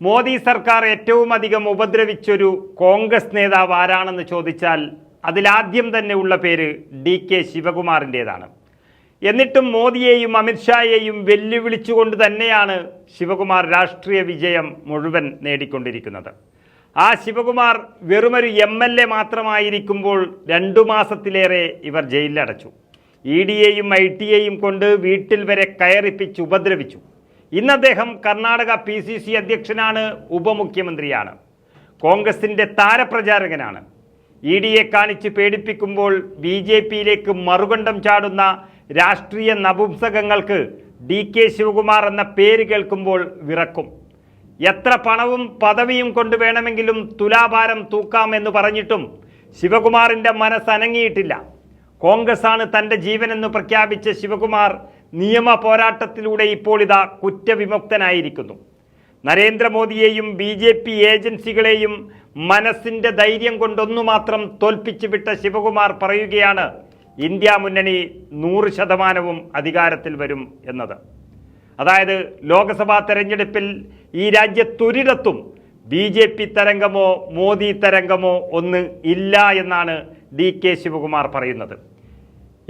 മോദി സർക്കാർ ഏറ്റവും അധികം ഉപദ്രവിച്ചൊരു കോൺഗ്രസ് നേതാവ് ആരാണെന്ന് ചോദിച്ചാൽ അതിലാദ്യം തന്നെ ഉള്ള പേര് ഡി കെ ശിവകുമാറിന്റെതാണ്. എന്നിട്ടും മോദിയെയും അമിത്ഷായെയും വെല്ലുവിളിച്ചുകൊണ്ട് തന്നെയാണ് ശിവകുമാർ രാഷ്ട്രീയ വിജയം മുഴുവൻ നേടിക്കൊണ്ടിരിക്കുന്നത്. ആ ശിവകുമാർ വെറുമൊരു എം എൽ എ മാത്രമായിരിക്കുമ്പോൾ രണ്ടു മാസത്തിലേറെ ഇവർ ജയിലിലടച്ചു. ഇ ഡിയെയും ഐ ടിയെയും കൊണ്ട് വീട്ടിൽ വരെ കയറിപ്പിച്ച് ഉപദ്രവിച്ചു. ഇന്ന് അദ്ദേഹം കർണാടക പി സി സി അധ്യക്ഷനാണ് ഉപമുഖ്യമന്ത്രിയാണ്. കോൺഗ്രസിന്റെ താരപ്രചാരകനാണ്. ഇ ഡിയെ കാണിച്ച് പേടിപ്പിക്കുമ്പോൾ ബി ജെ പിയിലേക്ക് മറുകണ്ഠം ചാടുന്ന രാഷ്ട്രീയ നപുംസകങ്ങൾക്ക് ഡി കെ ശിവകുമാർ എന്ന പേര് കേൾക്കുമ്പോൾ വിറക്കും. എത്ര പണവും പദവിയും കൊണ്ട് വേണമെങ്കിലും തുലാഭാരം തൂക്കാമെന്ന് പറഞ്ഞിട്ടും ശിവകുമാറിന്റെ മനസ്സനങ്ങിയിട്ടില്ല. കോൺഗ്രസ് ആണ് തന്റെ ജീവനെന്ന് പ്രഖ്യാപിച്ച ശിവകുമാർ നിയമ പോരാട്ടത്തിലൂടെ ഇപ്പോൾ ഇതാ കുറ്റവിമുക്തനായിരിക്കുന്നു. നരേന്ദ്രമോദിയെയും ബി ജെ പി ഏജൻസികളെയും മനസ്സിന്റെ ധൈര്യം കൊണ്ടൊന്നു മാത്രം തോൽപ്പിച്ചു വിട്ട ശിവകുമാർ പറയുകയാണ് ഇന്ത്യ മുന്നണി നൂറ് ശതമാനവും അധികാരത്തിൽ വരും എന്നത്. അതായത് ലോക്സഭാ തെരഞ്ഞെടുപ്പിൽ ഈ രാജ്യത്തൊരിടത്തും ബി ജെ പി തരംഗമോ മോദി തരംഗമോ ഒന്ന് ഇല്ല എന്നാണ് ഡി കെ ശിവകുമാർ പറയുന്നത്.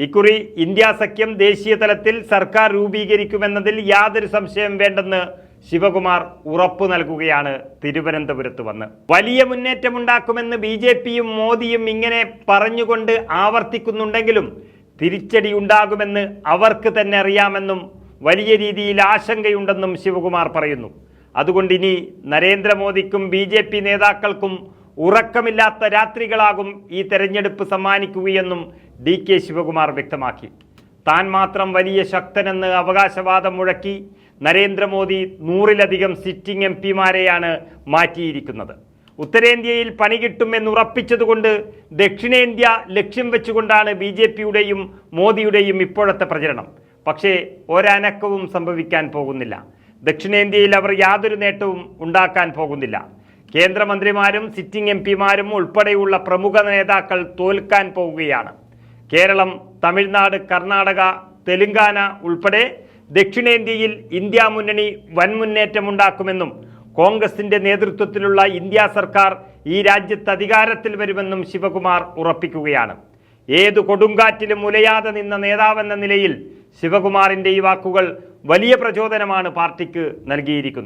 ഇക്കുറി ഇന്ത്യ സഖ്യം ദേശീയ തലത്തിൽ സർക്കാർ രൂപീകരിക്കുമെന്നതിൽ യാതൊരു സംശയം വേണ്ടെന്ന് ശിവകുമാർ ഉറപ്പു നൽകുകയാണ് തിരുവനന്തപുരത്ത് വന്ന്. വലിയ മുന്നേറ്റമുണ്ടാക്കുമെന്ന് ബി ജെ പിയും മോദിയും ഇങ്ങനെ പറഞ്ഞുകൊണ്ട് ആവർത്തിക്കുന്നുണ്ടെങ്കിലും തിരിച്ചടി ഉണ്ടാകുമെന്ന് അവർക്ക് തന്നെ അറിയാമെന്നും വലിയ രീതിയിൽ ആശങ്കയുണ്ടെന്നും ശിവകുമാർ പറയുന്നു. അതുകൊണ്ട് ഇനി നരേന്ദ്രമോദിക്കും ബി ജെ പി നേതാക്കൾക്കും ഉറക്കമില്ലാത്ത രാത്രികളാകും ഈ തെരഞ്ഞെടുപ്പ് സമ്മാനിക്കുകയെന്നും ഡി കെ ശിവകുമാർ വ്യക്തമാക്കി. താൻ മാത്രം വലിയ ശക്തനെന്ന് അവകാശവാദം മുഴക്കി നരേന്ദ്രമോദി നൂറിലധികം സിറ്റിംഗ് എം പിമാരെയാണ് മാറ്റിയിരിക്കുന്നത്. ഉത്തരേന്ത്യയിൽ പണി കിട്ടുമെന്ന് ഉറപ്പിച്ചതുകൊണ്ട് ദക്ഷിണേന്ത്യ ലക്ഷ്യം വെച്ചുകൊണ്ടാണ് ബി ജെ പിയുടെയും മോദിയുടെയും ഇപ്പോഴത്തെ പ്രചരണം. പക്ഷേ ഒരനക്കവും സംഭവിക്കാൻ പോകുന്നില്ല. ദക്ഷിണേന്ത്യയിൽ അവർ യാതൊരു നേട്ടവും ഉണ്ടാക്കാൻ പോകുന്നില്ല. കേന്ദ്രമന്ത്രിമാരും സിറ്റിംഗ് എം പിമാരും ഉൾപ്പെടെയുള്ള പ്രമുഖ നേതാക്കൾ തോൽക്കാൻ പോവുകയാണ്. കേരളം തമിഴ്നാട് കർണാടക തെലുങ്കാന ഉൾപ്പെടെ ദക്ഷിണേന്ത്യയിൽ ഇന്ത്യ മുന്നണി വൻ മുന്നേറ്റമുണ്ടാക്കുമെന്നും കോൺഗ്രസിന്റെ നേതൃത്വത്തിലുള്ള ഇന്ത്യ സർക്കാർ ഈ രാജ്യത്ത് അധികാരത്തിൽ വരുമെന്നും ശിവകുമാർ ഉറപ്പിക്കുകയാണ്. ഏതു കൊടുങ്കാറ്റിലും ഉലയാതെ നിന്ന നേതാവെന്ന നിലയിൽ ശിവകുമാറിന്റെ ഈ വാക്കുകൾ വലിയ പ്രചോദനമാണ് പാർട്ടിക്ക് നൽകിയിരിക്കുന്നത്.